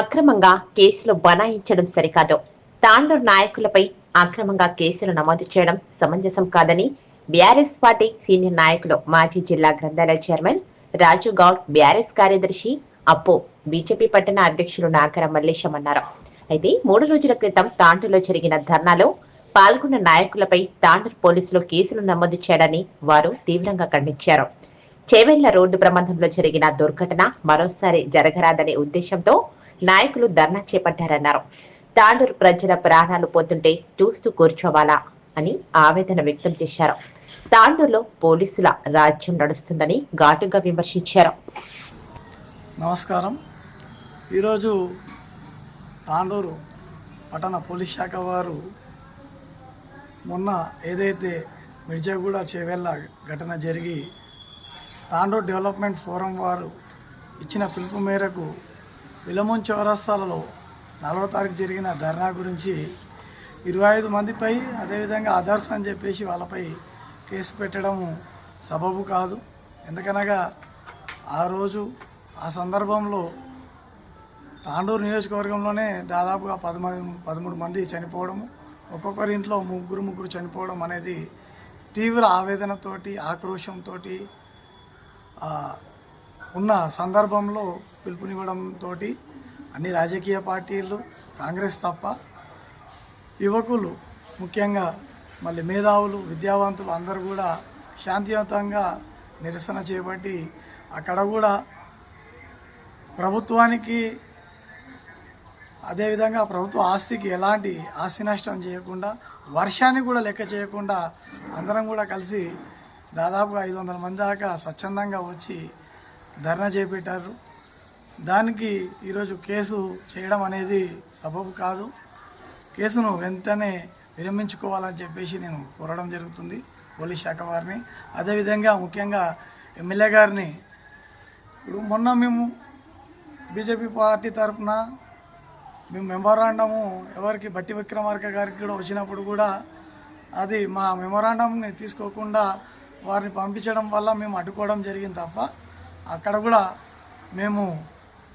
అక్రమంగా కేసులు బనాయించడం సరికాదు. తాండూరు నాయకులపై అక్రమంగా కేసులు నమోదు చేయడం సమంజసం కాదని బీఆర్ఎస్ పార్టీ సీనియర్ నాయకులు మాజీ జిల్లా గ్రంథాలయ చైర్మన్ రాజు గౌడ్ బీఆర్ఎస్ కార్యదర్శి అప్పు బీజేపీ పట్టణ అధ్యక్షులు నాగర మల్లేశం అన్నారు. అయితే మూడు రోజుల క్రితం తాండూరులో జరిగిన ధర్నాలో పాల్గొన్న నాయకులపై తాండూరు పోలీసులు కేసులు నమోదు చేయడాన్ని వారు తీవ్రంగా ఖండించారు. చేవెళ్ళ రోడ్డు ప్రమాదంలో జరిగిన దుర్ఘటన మరోసారి జరగరాదనే ఉద్దేశంతో నాయకులు ధర్నా చేపట్టారన్నారు. తాండూరు ప్రజల ప్రాణాలు పోతుంటే చూస్తూ కూర్చోవాలా అని ఆవేదన వ్యక్తం చేశారు. తాండూరులో పోలీసుల రాజ్యం నడుస్తుందని ఘాటుగా విమర్శించారు. నమస్కారం. ఈరోజు తాండూరు పట్టణ పోలీస్ శాఖ వారు మొన్న ఏదైతే మిర్జాగూడ చేవెళ్ళ ఘటన జరిగి తాండూరు డెవలప్మెంట్ ఫోరం వారు ఇచ్చిన పిలుపు మేరకు విలమోన్ చౌరస్తాలలో నలభై తారీఖు జరిగిన ధర్నా గురించి ఇరవై ఐదు మందిపై అదేవిధంగా అదర్స్ అని చెప్పేసి వాళ్ళపై కేసు పెట్టడం సబబు కాదు. ఎందుకనగా ఆ రోజు ఆ సందర్భంలో తాండూరు నియోజకవర్గంలోనే దాదాపుగా పదమూ పదమూడు మంది చనిపోవడము ఒక్కొక్కరి ఇంట్లో ముగ్గురు ముగ్గురు చనిపోవడం అనేది తీవ్ర ఆవేదనతోటి ఆక్రోషంతో ఉన్న సందర్భంలో పిలుపునివ్వడంతో అన్ని రాజకీయ పార్టీలు కాంగ్రెస్ తప్ప యువకులు ముఖ్యంగా మళ్ళీ మేధావులు విద్యావంతులు అందరూ కూడా శాంతియుతంగా నిరసన చేపట్టి అక్కడ కూడా ప్రభుత్వానికి అదేవిధంగా ప్రభుత్వ ఆస్తికి ఎలాంటి ఆస్తి నష్టం చేయకుండా వర్షాన్ని కూడా లెక్క చేయకుండా అందరం కూడా కలిసి దాదాపుగా ఐదు వందల మంది దాకా స్వచ్ఛందంగా వచ్చి ధర్నా చేపట్టారు. దానికి ఈరోజు కేసు చేయడం అనేది సబబు కాదు. కేసును వెంటనే విరమించుకోవాలని చెప్పేసి నేను కోరడం జరుగుతుంది పోలీస్ శాఖ వారిని. అదేవిధంగా ముఖ్యంగా ఎమ్మెల్యే గారిని ఇప్పుడు మొన్న మేము బీజేపీ పార్టీ తరఫున మేము మెమోరాండము ఎవరికి బట్టి విక్రమార్క గారికి కూడా వచ్చినప్పుడు కూడా అది మా మెమోరాండంని తీసుకోకుండా వారిని పంపించడం వల్ల మేము అడ్డుకోవడం జరిగింది తప్ప అక్కడ కూడా మేము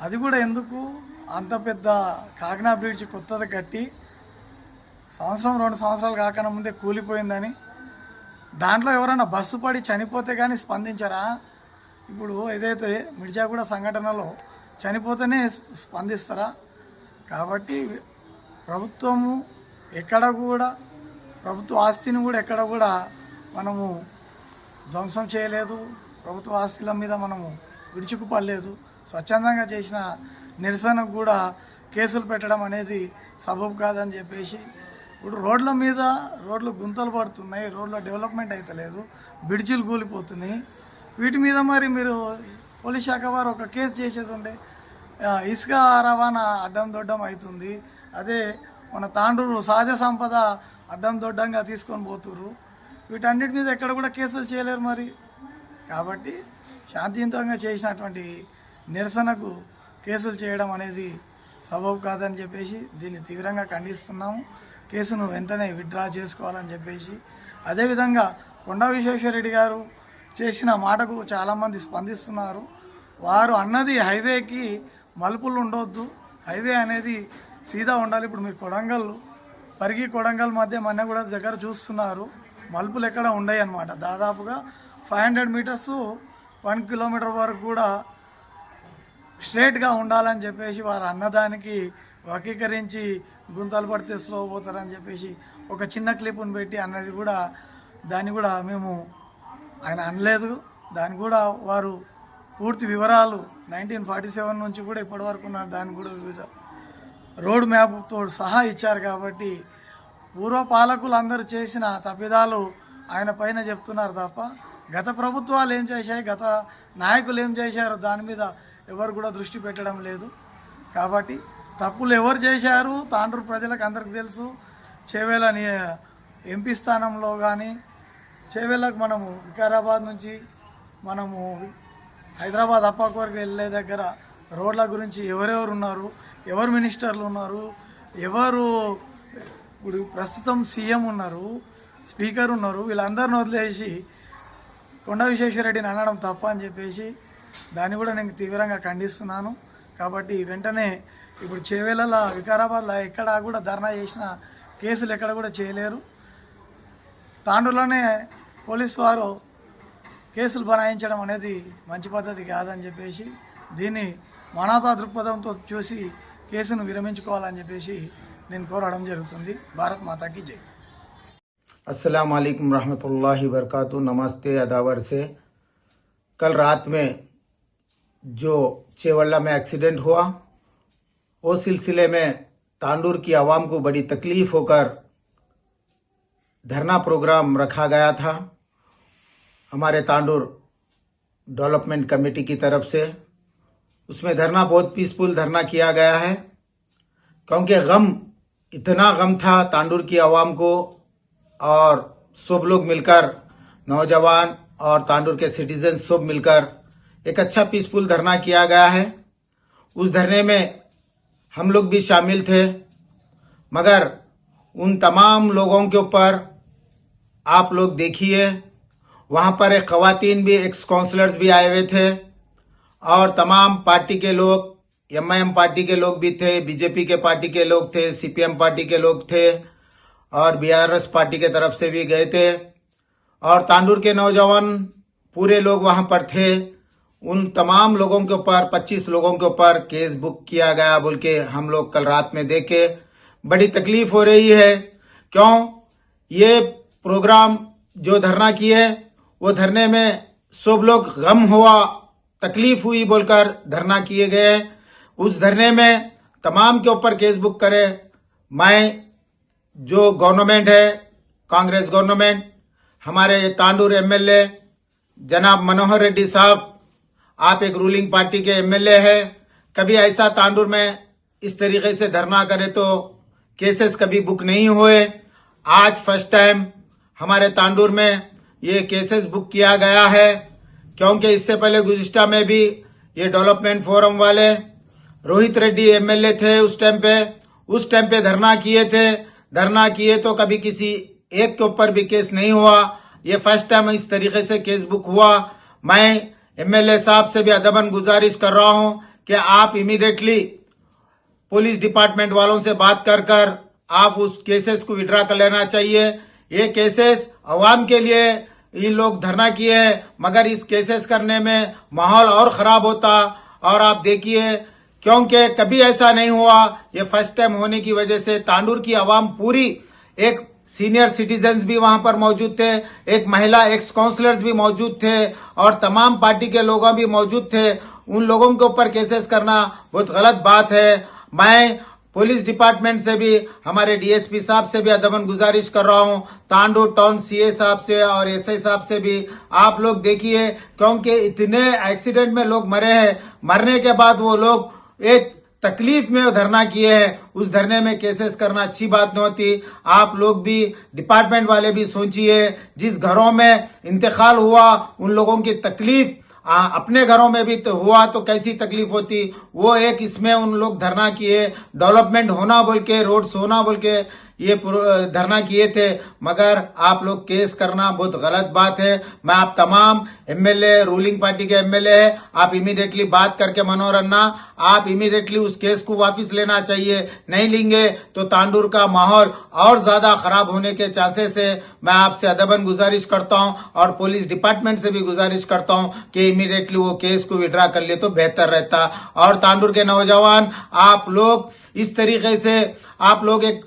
అది కూడా ఎందుకు అంత పెద్ద కాకినా బ్రిడ్జ్ కొత్తది కట్టి సంవత్సరం రెండు సంవత్సరాలు కాకుండా ముందే కూలిపోయిందని దాంట్లో ఎవరైనా బస్సు పడి చనిపోతే కానీ స్పందించరా? ఇప్పుడు ఏదైతే మిర్జాగూడ సంఘటనలో చనిపోతేనే స్పందిస్తారా? కాబట్టి ప్రభుత్వము ఎక్కడ కూడా ప్రభుత్వ ఆస్తిని కూడా ఎక్కడ కూడా మనము ధ్వంసం చేయలేదు. ప్రభుత్వ ఆస్తుల మీద మనము విడుచుకుపడలేదు స్వచ్ఛందంగా చేసిన నిరసనకు కూడా కేసులు పెట్టడం అనేది సబబు కాదని చెప్పేసి ఇప్పుడు రోడ్ల మీద రోడ్లు గుంతలు పడుతున్నాయి రోడ్ల డెవలప్మెంట్ అయితే లేదు కూలిపోతున్నాయి. వీటి మీద మరి మీరు పోలీస్ శాఖ వారు ఒక కేసు చేసేది ఉండే ఇసుక రవాణా అడ్డం దొడ్డం అవుతుంది. అదే మన తాండూరు సహజ సంపద అడ్డం దొడ్డంగా తీసుకొని పోతుర్రు. వీటన్నిటి మీద ఎక్కడ కూడా కేసులు చేయలేరు మరి. కాబట్టి శాంతియుతంగా చేసినటువంటి నిరసనకు కేసులు చేయడం అనేది సబబు కాదని చెప్పేసి దీన్ని తీవ్రంగా ఖండిస్తున్నాము. కేసును వెంటనే విత్డ్రా చేసుకోవాలని చెప్పేసి. అదేవిధంగా కొండా విశ్వేశ్వరరెడ్డి గారు చేసిన మాటకు చాలామంది స్పందిస్తున్నారు. వారు అన్నది హైవేకి మలుపులు ఉండొద్దు. హైవే అనేది సీదా ఉండాలి. ఇప్పుడు మీరు కొడంగల్ పరిగి కొడంగల్ మధ్య మన కూడా దగ్గర చూస్తున్నారు. మలుపులు ఎక్కడ ఉండయి అన్నమాట దాదాపుగా five hundred metres one kilometre వరకు కూడా స్ట్రేట్గా ఉండాలని చెప్పేసి వారు అన్నదానికి వకీకరించి గుంతలు పడితే స్లో పోతారని చెప్పేసి ఒక చిన్న క్లిప్ను పెట్టి అన్నది కూడా దాన్ని కూడా మేము ఆయన అనలేదు. దాన్ని కూడా వారు పూర్తి వివరాలు నైన్టీన్ ఫార్టీ సెవెన్ నుంచి కూడా ఇప్పటి వరకు ఉన్న దాన్ని కూడా రోడ్ మ్యాప్తో సహా ఇచ్చారు కాబట్టి పూర్వ పాలకులు అందరూ చేసిన తప్పిదాలు ఆయన పైన చెప్తున్నారు తప్ప గత ప్రభుత్వాలు ఏం చేశాయి గత నాయకులు ఏం చేశారు దాని మీద ఎవరు కూడా దృష్టి పెట్టడం లేదు. కాబట్టి తప్పులు ఎవరు చేశారు తాండ్రు ప్రజలకు అందరికి తెలుసు. చేవేళ ఎంపీ స్థానంలో కానీ చేవేళకు మనము వికారాబాద్ నుంచి మనము హైదరాబాద్ అప్పాకు వరకు వెళ్ళే దగ్గర రోడ్ల గురించి ఎవరెవరు ఉన్నారు ఎవరు మినిస్టర్లు ఉన్నారు ఎవరు ఇప్పుడు ప్రస్తుతం సీఎం ఉన్నారు స్పీకర్ ఉన్నారు వీళ్ళందరిని వదిలేసి కొండ విశ్వేశ్వరరెడ్డిని అనడం తప్ప అని చెప్పేసి దాన్ని కూడా నేను తీవ్రంగా ఖండిస్తున్నాను. కాబట్టి వెంటనే ఇప్పుడు చేవేళ్ళ వికారాబాద్లో ఎక్కడ కూడా ధర్నా చేసిన కేసులు ఎక్కడ కూడా చేయలేరు. తాండూరులోనే పోలీసు వారు కేసులు బనాయించడం అనేది మంచి పద్ధతి కాదని చెప్పేసి దీన్ని మానవతా దృక్పథంతో చూసి కేసును విరమించుకోవాలని చెప్పేసి నేను కోరడం జరుగుతుంది. భారత్ మాతాకి జై. अस्सलाम वालेकुम रहमतुल्लाहि नमस्ते अदावर से कल रात में जो चेवल्ला में एक्सीडेंट हुआ वो सिलसिले में तांडूर की आवाम को बड़ी तकलीफ़ होकर धरना प्रोग्राम रखा गया था हमारे तांडूर डेवलपमेंट कमेटी की तरफ़ से उसमें धरना बहुत पीसफुल धरना किया गया है क्योंकि गम इतना गम था तांडूर की आवाम को और सब लोग मिलकर, नौजवान और तांडूर के सिटीजन सब मिलकर एक अच्छा पीसफुल धरना किया गया है। उस धरने में हम लोग भी शामिल थे, मगर उन तमाम लोगों के ऊपर आप लोग देखिए, वहाँ पर एक खवातीन भी एक्स काउंसलर्स भी आए हुए थे और तमाम पार्टी के लोग एमआईएम पार्टी के लोग भी थे बीजेपी के पार्टी के लोग थे सीपीएम पार्टी के लोग थे और बीआरएस पार्टी के तरफ़ से भी गए थे। और तांडूर के नौजवान पूरे लोग वहाँ पर थे। उन तमाम लोगों के ऊपर 25 लोगों के ऊपर केस बुक किया गया बोल के हम लोग कल रात में देखे। बड़ी तकलीफ़ हो रही है। क्यों? ये प्रोग्राम जो धरना किए, वो धरने में सब लोग गम हुआ, तकलीफ़ हुई बोलकर धरना किए गए। उस धरने में तमाम के ऊपर केस बुक करे। मैं जो गवर्नमेंट है, कांग्रेस गवर्नमेंट, हमारे तांडूर एमएलए, जनाब मनोहर रेड्डी साहब, आप एक रूलिंग पार्टी के एमएलए है। कभी ऐसा तांडूर में इस तरीके से धरना करे तो केसेस कभी बुक नहीं हुए। आज फ़र्स्ट टाइम हमारे तांडूर में ये केसेस बुक किया गया है, क्योंकि इससे पहले गुजिस्टा में भी ये डेवलपमेंट फोरम वाले रोहित रेड्डी एमएलए थे उस टाइम पे। उस टाइम पे धरना किए थे। धरना किए तो कभी किसी एक के ऊपर भी केस नहीं हुआ। ये फ़र्स्ट टाइम इस तरीके से केस बुक हुआ। मैं एमएलए साहब से भी अदबन गुजारिश कर रहा हूँ कि आप इमीडिएटली पुलिस डिपार्टमेंट वालों से बात कर कर आप उस केसेस को विड्रा कर लेना चाहिए। ये केसेस अवाम के लिए ये लोग धरना किए मगर इस केसेस करने में माहौल और खराब होता। और आप देखिए क्योंकि कभी ऐसा नहीं हुआ। ये फ़र्स्ट टाइम होने की वजह से तांडूर की आवाम पूरी एक सीनियर सिटीजन्स भी वहाँ पर मौजूद थे, एक महिला एक्स काउंसलर्स भी मौजूद थे और तमाम पार्टी के लोग भी मौजूद थे। उन लोगों के ऊपर केसेस करना बहुत गलत बात है। मैं पुलिस डिपार्टमेंट से भी, हमारे डीएसपी साहब से भी अदबन गुजारिश कर रहा हूँ। तांडू टाउन सीए साहब से और एसआई साहब से भी। आप लोग देखिए, क्योंकि इतने एक्सीडेंट में लोग मरे हैं। मरने के बाद वो लोग एक तकलीफ़ में धरना किए हैं। उस धरने में केसेस करना अच्छी बात नहीं होती। आप लोग भी डिपार्टमेंट वाले भी सोचिए जिस घरों में इंतकाल हुआ उन लोगों की तकलीफ़ आ, अपने घरों में भी तो हुआ तो कैसी तकलीफ़ होती? वो एक इसमें उन लोग धरना किए। डेवलपमेंट होना बोल के रोड्स होना बोल के ये धरना किए थे, मगर आप लोग केस करना बहुत गलत बात है। मैं आप तमाम एमएलए रूलिंग पार्टी के एमएलए है। आप इमीडिएटली बात करके मनोहर अन्ना आप इमीडिएटली उस केस को वापस लेना चाहिए। नहीं लेंगे तो तांडूर का माहौल और ज़्यादा खराब होने के चांसेस है। मैं आपसे अदबन गुजारिश करता हूँ और पुलिस डिपार्टमेंट से भी गुजारिश करता हूँ कि इमीडिएटली वो केस को विड्रा कर ले तो बेहतर रहता। और तांडूर के नौजवान, आप लोग इस तरीके से, आप लोग एक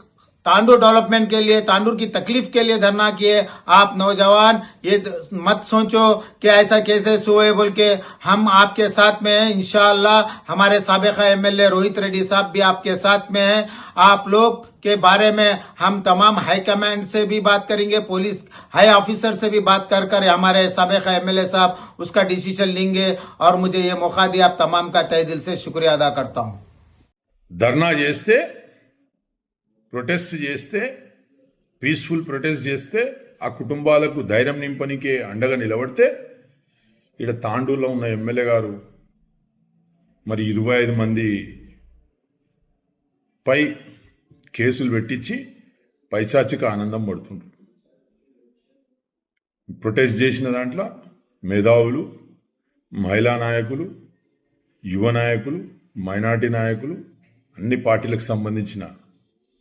तांडूर डेवलपमेंट के लिए तांडूर की तकलीफ़ के लिए धरना किए। आप नौजवान, ये मत सोचो कि ऐसा कैसे सोए बोल के हम आपके साथ में हैं। इनशाला हमारे सबका एमएलए रोहित रेड्डी साहब भी आपके साथ में हैं। आप लोग के बारे में हम तमाम हाई कमांड से भी बात करेंगे, पुलिस हाई ऑफिसर से भी बात कर कर हमारे सबका एमएलए साहब उसका डिसीज़न लेंगे। और मुझे ये मौका दिया, आप तमाम का तय दिल से शुक्रिया अदा करता हूँ। धरना जैसे ప్రొటెస్ట్ చేస్తే పీస్ఫుల్ ప్రొటెస్ట్ చేస్తే ఆ కుటుంబాలకు ధైర్యం నింపనికే అండగా నిలబడితే ఇక్కడ తాండూరులో ఉన్న ఎమ్మెల్యే గారు మరి ఇరవై ఐదు మంది పై కేసులు పెట్టించి పైశాచిక ఆనందం పడుతుంటారు ప్రొటెస్ట్ చేసిన దాంట్లో మేధావులు మహిళా నాయకులు యువ నాయకులు మైనార్టీ నాయకులు అన్ని పార్టీలకు సంబంధించిన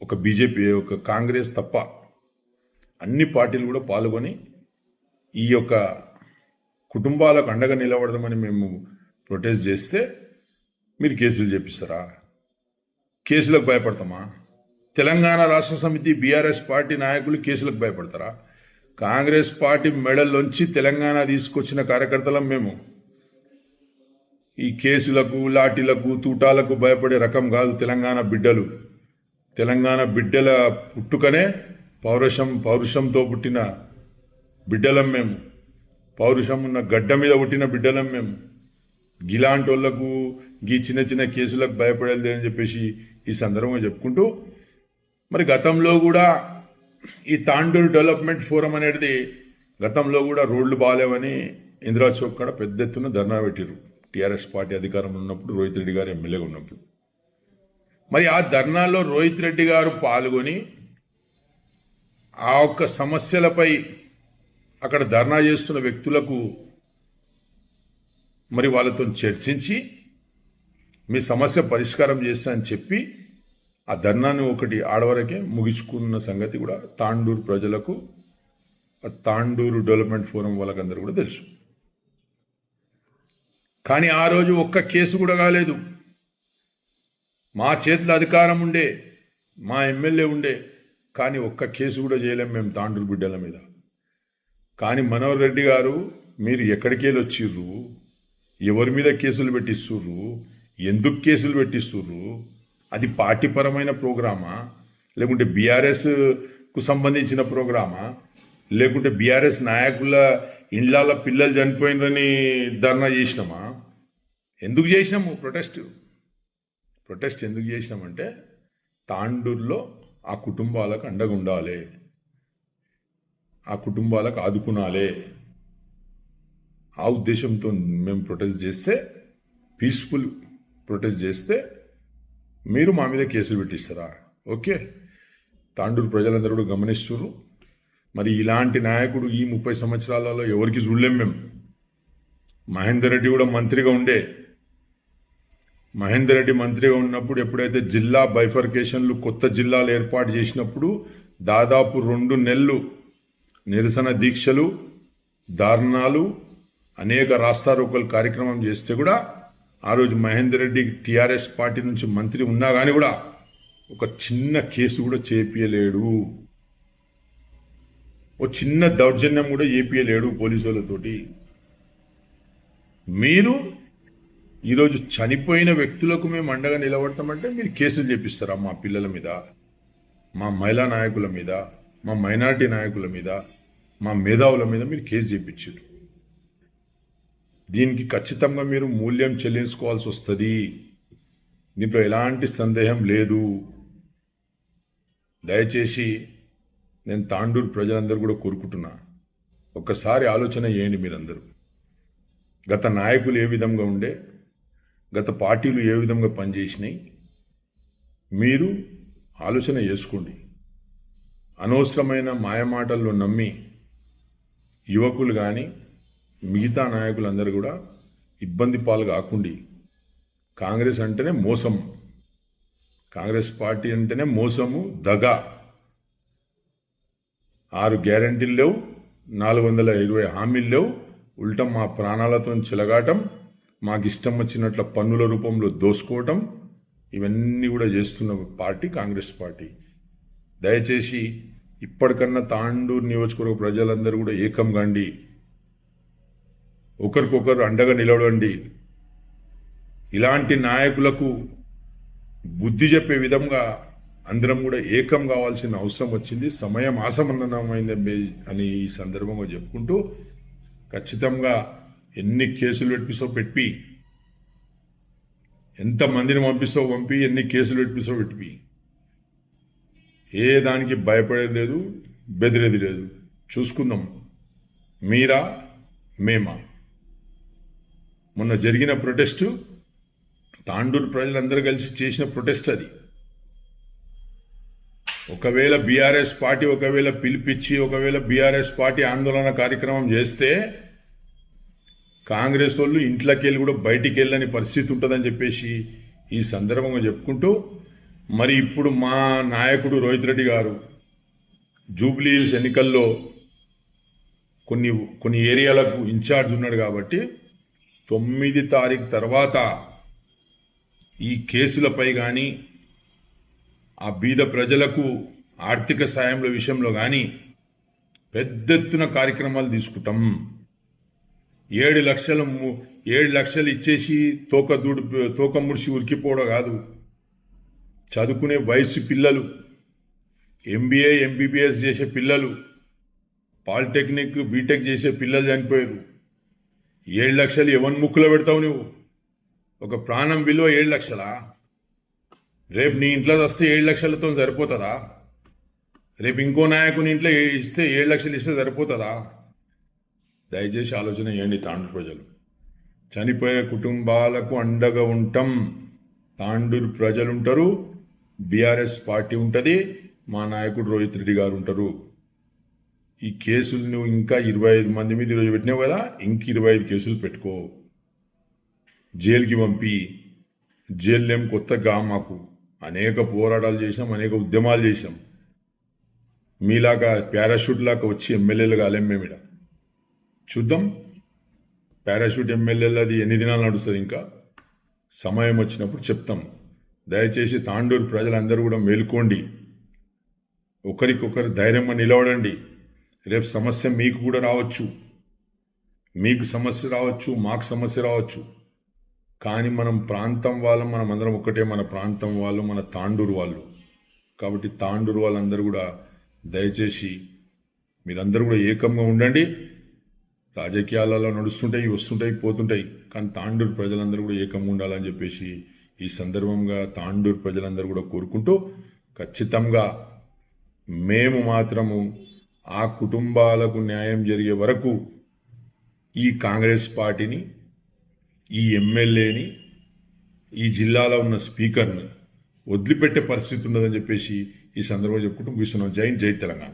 ఒక బీజేపీ ఒక కాంగ్రెస్ తప్ప అన్ని పార్టీలు కూడా పాల్గొని ఈ యొక్క కుటుంబాలకు అండగా నిలబడదామని మేము ప్రొటెస్ట్ చేస్తే మీరు కేసులు చేపిస్తారా? కేసులకు భయపడతామా? తెలంగాణ రాష్ట్ర సమితి బీఆర్ఎస్ పార్టీ నాయకులు కేసులకు భయపడతారా? కాంగ్రెస్ పార్టీ మెడల్లోంచి తెలంగాణ తీసుకొచ్చిన కార్యకర్తలం మేము. ఈ కేసులకు లాఠీలకు తూటాలకు భయపడే రకం కాదు తెలంగాణ బిడ్డలు. తెలంగాణ బిడ్డల పుట్టుకనే పౌరుషం పౌరుషంతో పుట్టిన బిడ్డలం మేము. పౌరుషం ఉన్న గడ్డ మీద పుట్టిన బిడ్డలం మేము. గిలాంటి వాళ్ళకు గీ చిన్న చిన్న కేసులకు భయపడేది అని చెప్పేసి ఈ సందర్భంగా చెప్పుకుంటూ మరి గతంలో కూడా ఈ తాండూరు డెవలప్మెంట్ ఫోరం అనేది గతంలో కూడా రోడ్లు బాగాలేవని ఇందిరా చౌక్ కాడ పెద్ద ఎత్తున ధర్నా పెట్టారు టీఆర్ఎస్ పార్టీ అధికారంలో ఉన్నప్పుడు రోహిత్ రెడ్డి గారు ఎమ్మెల్యేగా ఉన్నప్పుడు. మరి ఆ ధర్నాలో రోహిత్ రెడ్డి గారు పాల్గొని ఆ ఒక్క సమస్యలపై అక్కడ ధర్నా చేస్తున్న వ్యక్తులకు మరి వాళ్ళతో చర్చించి మీ సమస్య పరిష్కారం చేస్తా అని చెప్పి ఆ ధర్నాన్ని ఒకటి ఆడవరకే ముగించుకున్న సంగతి కూడా తాండూరు ప్రజలకు తాండూరు డెవలప్మెంట్ ఫోరం వాళ్ళకందరూ కూడా తెలుసు. కానీ ఆ రోజు ఒక్క కేసు కూడా కాలేదు. మా చేతిలో అధికారం ఉండే మా ఎమ్మెల్యే ఉండే కానీ ఒక్క కేసు కూడా చేయలేం మేము తాండూరు బిడ్డల మీద. కానీ మనోహర్ రెడ్డి గారు మీరు ఎక్కడికెళ్ళి వచ్చిర్రు ఎవరి మీద కేసులు పెట్టిస్తుర్రు? ఎందుకు కేసులు పెట్టిస్తుర్రు? అది పార్టీపరమైన ప్రోగ్రామా? లేకుంటే బీఆర్ఎస్కు సంబంధించిన ప్రోగ్రామా? లేకుంటే బీఆర్ఎస్ నాయకుల ఇండ్ల పిల్లలు చనిపోయినరని ధర్నా చేసినామా? ఎందుకు చేసినాము ప్రొటెస్ట్? ప్రొటెస్ట్ ఎందుకు చేసినామంటే తాండూరులో ఆ కుటుంబాలకు అండగుండాలి. ఆ కుటుంబాలకు ఆదుకునాలే. ఆ ఉద్దేశంతో మేము ప్రొటెస్ట్ చేస్తే పీస్ఫుల్ ప్రొటెస్ట్ చేస్తే మీరు మా మీద కేసులు పెట్టిస్తారా? ఓకే. తాండూరు ప్రజలందరూ కూడా గమనిస్తున్నారు మరి ఇలాంటి నాయకుడు ఈ ముప్పై సంవత్సరాలలో ఎవరికి చూడలేం మేము. మహేందర్ రెడ్డి కూడా మంత్రిగా ఉండే. మహేందర్ రెడ్డి మంత్రిగా ఉన్నప్పుడు ఎప్పుడైతే జిల్లా బైఫర్కేషన్లు కొత్త జిల్లాలు ఏర్పాటు చేసినప్పుడు దాదాపు రెండు నెలలు నిరసన దీక్షలు ధారణాలు అనేక రాస్తారోకలు కార్యక్రమం చేస్తే కూడా ఆ రోజు మహేందర్ రెడ్డి టీఆర్ఎస్ పార్టీ నుంచి మంత్రి ఉన్నా కానీ కూడా ఒక చిన్న కేసు కూడా చేపియలేడు. ఓ చిన్న దౌర్జన్యం కూడా చేపియలేడు పోలీసులతోటి. మీరు ఈరోజు చనిపోయిన వ్యక్తులకు మేము అండగా నిలబడతామంటే మీరు కేసులు చేపిస్తారా మా పిల్లల మీద మా మహిళా నాయకుల మీద మా మైనార్టీ నాయకుల మీద మా మేధావుల మీద మీరు కేసు చేపించారు. దీనికి ఖచ్చితంగా మీరు మూల్యం చెల్లించుకోవాల్సి వస్తుంది. దీంట్లో ఎలాంటి సందేహం లేదు. దయచేసి నేను తాండూరు ప్రజలందరూ కూడా కోరుకుంటున్నా ఒక్కసారి ఆలోచన చేయండి మీరందరూ. గత నాయకులు ఏ విధంగా ఉండే గత పార్టీలు ఏ విధంగా పనిచేసినాయి? మీరు ఆలోచన చేసుకోండి. అనవసరమైన మాయమాటల్లో నమ్మి యువకులు కానీ మిగతా నాయకులందరూ కూడా ఇబ్బంది పాలు కాకుండి. కాంగ్రెస్ అంటేనే మోసం. కాంగ్రెస్ పార్టీ అంటేనే మోసము దగ. ఆరు గ్యారంటీలు లేవు నాలుగు వందల ఇరవై హామీలు లేవు ఉల్టం మా ప్రాణాలతో చిలగాటం మాకు ఇష్టం వచ్చినట్ల పన్నుల రూపంలో దోసుకోవటం ఇవన్నీ కూడా చేస్తున్న పార్టీ కాంగ్రెస్ పార్టీ. దయచేసి ఇప్పటికన్నా తాండూరు నియోజకవర్గ ప్రజలందరూ కూడా ఏకం కండి. ఒకరికొకరు అండగా నిలవడండి ఇలాంటి నాయకులకు బుద్ధి చెప్పే విధంగా అందరం కూడా ఏకం కావాల్సిన అవసరం వచ్చింది. సమయం ఆసమన్నమైంది అని ఈ సందర్భంగా చెప్పుకుంటూ ఖచ్చితంగా ఎన్ని కేసులు పెట్టిస్తావు పెట్టి ఎంతమందిని పంపిస్తావు పంపి ఎన్ని కేసులు పెట్టిస్తావు పెట్టి ఏ దానికి భయపడేది లేదు బెదిరేది లేదు. చూసుకుందాం. మీరా మేమా? మొన్న జరిగిన ప్రొటెస్టు తాండూరు ప్రజలందరూ కలిసి చేసిన ప్రొటెస్ట్ అది. ఒకవేళ బీఆర్ఎస్ పార్టీ ఒకవేళ పిలిపించి ఒకవేళ బీఆర్ఎస్ పార్టీ ఆందోళన కార్యక్రమం చేస్తే కాంగ్రెస్ వాళ్ళు ఇంట్లోకి వెళ్ళి కూడా బయటికి వెళ్ళని పరిస్థితి ఉంటుందని చెప్పేసి ఈ సందర్భంగా చెప్పుకుంటూ మరి ఇప్పుడు మా నాయకుడు రోహిత్ రెడ్డి గారు జూబ్లీస్ ఎన్నికల్లో కొన్ని కొన్ని ఏరియాలకు ఇన్ఛార్జ్ ఉన్నాడు కాబట్టి తొమ్మిది తారీఖు తర్వాత ఈ కేసులపై కానీ ఆ బీద ప్రజలకు ఆర్థిక సాయంల విషయంలో కానీ పెద్ద ఎత్తున కార్యక్రమాలు తీసుకుంటాం. ఏడు లక్షలు ఏడు లక్షలు ఇచ్చేసి తోక దూడు తోక ముడిసి ఉరికిపోవడం కాదు. చదువుకునే వయసు పిల్లలు ఎంబీఏ ఎంబీబీఎస్ చేసే పిల్లలు పాలిటెక్నిక్ బీటెక్ చేసే పిల్లలు చనిపోయారు. ఏడు లక్షలు ఎవరి ముక్కులో పెడతావు నువ్వు? ఒక ప్రాణం విలువ ఏడు లక్షలా? రేపు నీ ఇంట్లో వస్తే ఏడు లక్షలతో సరిపోతుందా? రేపు ఇంకో నాయకుని ఇంట్లో ఏ- ఇస్తే ఏడు లక్షలు ఇస్తే సరిపోతుందా? దయచేసి ఆలోచన చేయండి తాండూరు ప్రజలు. చనిపోయే కుటుంబాలకు అండగా ఉంటాం. తాండూరు ప్రజలు ఉంటారు బీఆర్ఎస్ పార్టీ ఉంటుంది. మా నాయకుడు రోహిత్ రెడ్డి గారు ఉంటారు. ఈ కేసులు నువ్వు ఇంకా ఇరవై ఐదు మంది మీద ఈరోజు పెట్టినావు కదా ఇంక ఇరవై ఐదు కేసులు పెట్టుకో. జైలుకి పంపి. జైలు ఏం కొత్తగా మాకు. అనేక పోరాటాలు చేసినాం అనేక ఉద్యమాలు చేసినాం. మీలాగా పారాషూట్ లాగా వచ్చి ఎమ్మెల్యేలు కాలేం మేము ఇక్కడ చూద్దాం. పారాషూట్ ఎమ్మెల్యేలు అది ఎన్ని దినాలు నడుస్తుంది ఇంకా? సమయం వచ్చినప్పుడు చెప్తాం. దయచేసి తాండూరు ప్రజలందరూ కూడా మేల్కోండి. ఒకరికొకరు ధైర్యంగా నిలవడండి. రేపు సమస్య మీకు కూడా రావచ్చు. మీకు సమస్య రావచ్చు మాకు సమస్య రావచ్చు. కానీ మనం ప్రాంతం వాళ్ళం మనం అందరం ఒకటే మన ప్రాంతం వాళ్ళు మన తాండూరు వాళ్ళు. కాబట్టి తాండూరు వాళ్ళందరూ కూడా దయచేసి మీరందరూ కూడా ఏకంగా ఉండండి. రాజకీయాలలో నడుస్తుంటాయి వస్తుంటాయి పోతుంటాయి. కానీ తాండూరు ప్రజలందరూ కూడా ఏకంగా ఉండాలని చెప్పేసి ఈ సందర్భంగా తాండూరు ప్రజలందరూ కూడా కోరుకుంటూ ఖచ్చితంగా మేము మాత్రము ఆ కుటుంబాలకు న్యాయం జరిగే వరకు ఈ కాంగ్రెస్ పార్టీని ఈ ఎమ్మెల్యేని ఈ జిల్లాలో ఉన్న స్పీకర్ని వదిలిపెట్టే పరిస్థితి ఉండదని చెప్పేసి ఈ సందర్భంగా చెప్పుకుంటూ ముగిస్తున్నాం. జై జై తెలంగాణ.